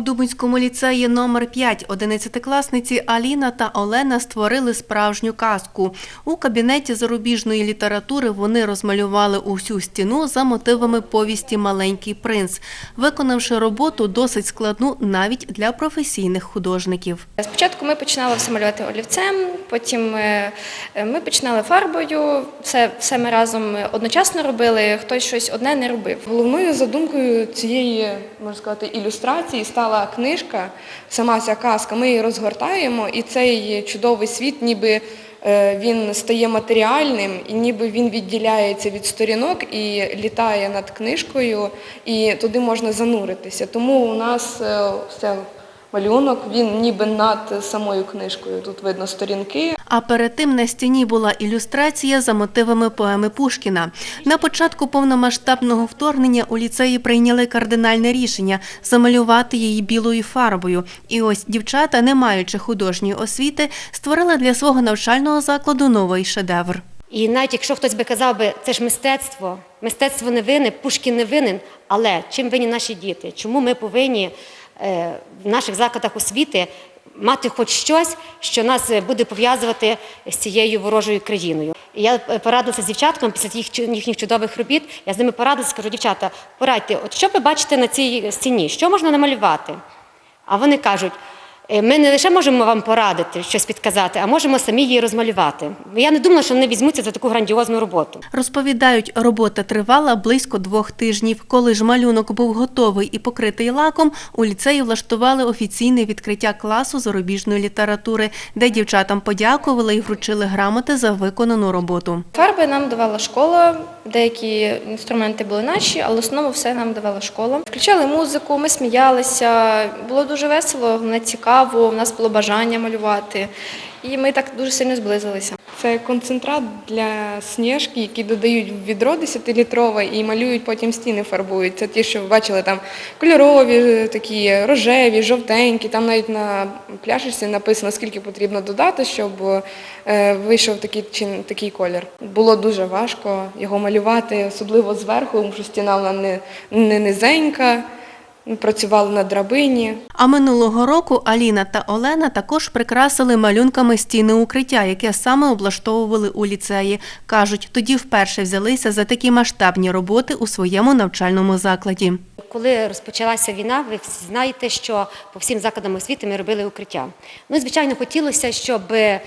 У Дубинському ліцеї номер 5 одинадцятикласниці Аліна та Олена створили справжню казку. У кабінеті зарубіжної літератури вони розмалювали усю стіну за мотивами повісті Маленький принц, виконавши роботу досить складну навіть для професійних художників. Спочатку ми починали все малювати олівцем, потім е, е, ми починали фарбою. Все, все ми разом одночасно робили, хтось щось одне не робив. Головною задумкою цієї, можна сказати, ілюстрації стала книжка, сама ця казка. Ми її розгортаємо, і цей чудовий світ, ніби е, він стає матеріальним, і ніби він відділяється від сторінок і літає над книжкою, і туди можна зануритися. Тому у нас все. Малюнок, він ніби над самою книжкою. Тут видно сторінки, А перед тим на стіні була ілюстрація за мотивами поеми Пушкіна. На початку повномасштабного вторгнення у ліцеї прийняли кардинальне рішення замалювати її білою фарбою. І ось дівчата, не маючи художньої освіти, створили для свого навчального закладу новий шедевр. І навіть якщо хтось би казав би, це ж мистецтво, мистецтво не винне, Пушкін не винен, але чим винні наші діти? Чому ми повинні в наших закладах освіти мати хоч щось, що нас е, буде пов'язувати з цією ворожою країною? Я е, порадилася з дівчатками після їх, їхніх чудових робіт. Я з ними порадилася, кажу, дівчата, порадьте, от що ви бачите на цій стіні? Що можна намалювати? А вони кажуть. «Е, Ми не лише можемо вам порадити, щось підказати, а можемо самі її розмалювати. Я не думала, що вони візьмуться за таку грандіозну роботу. Розповідають, робота тривала близько двох тижнів. Коли ж малюнок був готовий і покритий лаком, у ліцеї влаштували офіційне відкриття класу зарубіжної літератури, де дівчатам подякували і вручили грамоти за виконану роботу. Фарби нам давала школа, деякі інструменти були наші, але основу все нам давала школа. Включали музику, ми сміялися, було дуже весело, головне цікаво, у нас було бажання малювати. І ми так дуже сильно зблизилися. Це концентрат для сніжки, які додають в відро 10-літрове і малюють потім стіни фарбують. Це ті, що ви бачили там кольорові, такі рожеві, жовтенькі. Там навіть на пляшечці написано, скільки потрібно додати, щоб е, вийшов такий, чи, такий колір. Було дуже важко його малювати, особливо зверху, тому що стіна вона не, не низенька. Ми працювали на драбині. А минулого року Аліна та Олена також прикрасили малюнками стіни укриття, яке саме облаштовували у ліцеї. Кажуть, тоді вперше взялися за такі масштабні роботи у своєму навчальному закладі. Коли розпочалася війна, ви всі знаєте, що по всім закладам освіти ми робили укриття. Ну, звичайно, хотілося, щоб е,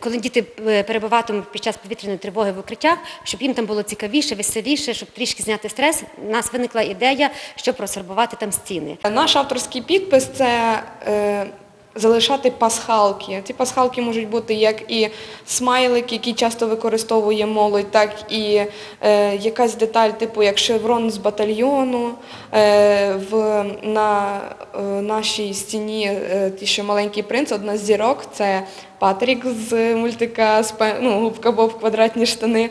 коли діти е, перебуватимуть під час повітряної тривоги в укриттях, щоб їм там було цікавіше, веселіше, щоб трішки зняти стрес. У нас виникла ідея, щоб розфарбувати там стіни. Наш авторський підпис це е, залишати пасхалки. Ці пасхалки можуть бути як і смайлик, який часто використовує молодь, так і е, якась деталь, типу як шеврон з батальйону. Е, в, на нашій стіні ті, що маленький принц, одна з зірок це Патрік з мультика «Спа- ну, Губка Боб квадратні штани.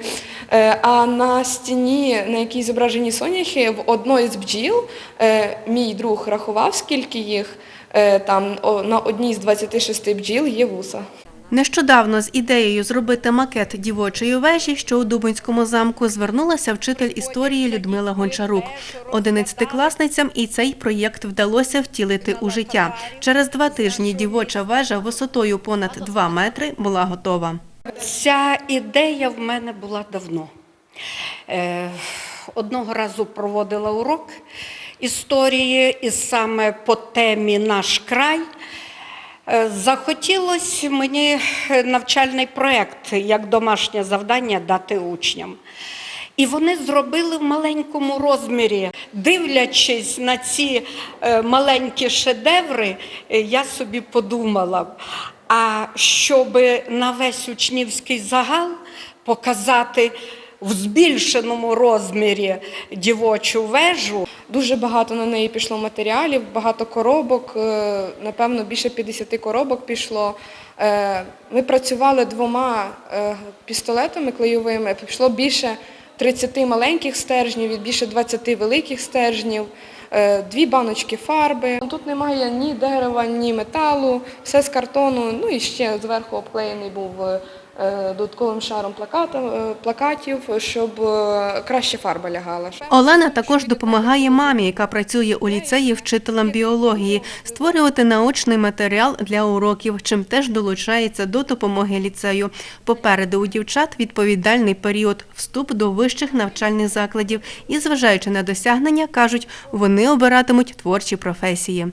Е, А на стіні, на якій зображені соняхи, в одної з бджіл е, мій друг рахував, скільки їх. е, Там на одній з 26 бджіл є вуса. Нещодавно з ідеєю зробити макет дівочої вежі, що у Дубинському замку, звернулася вчитель історії Людмила Гончарук. Одинадцятикласницям і цей проєкт вдалося втілити у життя. Через два тижні дівоча вежа висотою понад 2 метри була готова. Ця ідея в мене була давно. Е, Одного разу проводила урок історії, і саме по темі наш край. Е, Захотілося мені навчальний проєкт як домашнє завдання дати учням. І вони зробили в маленькому розмірі. Дивлячись на ці е, маленькі шедеври, е, я собі подумала, а щоб на весь учнівський загал показати в збільшеному розмірі дівочу вежу, Дуже багато на неї пішло матеріалів, багато коробок, е, напевно, більше 50 коробок пішло. Е, Ми працювали двома е, пістолетами клейовими, пішло більше 30 маленьких стержнів і більше 20 великих стержнів, дві баночки фарби. Тут немає ні дерева, ні металу, все з картону, ну і ще зверху обклеєний був додатковим шаром е, плакатів, щоб е, краще фарба лягала. Олена також допомагає мамі, яка працює у ліцеї вчителем біології, створювати наочний матеріал для уроків, чим теж долучається до допомоги ліцею. Попереду у дівчат відповідальний період вступ до вищих навчальних закладів і, зважаючи на досягнення, кажуть, вони обиратимуть творчі професії.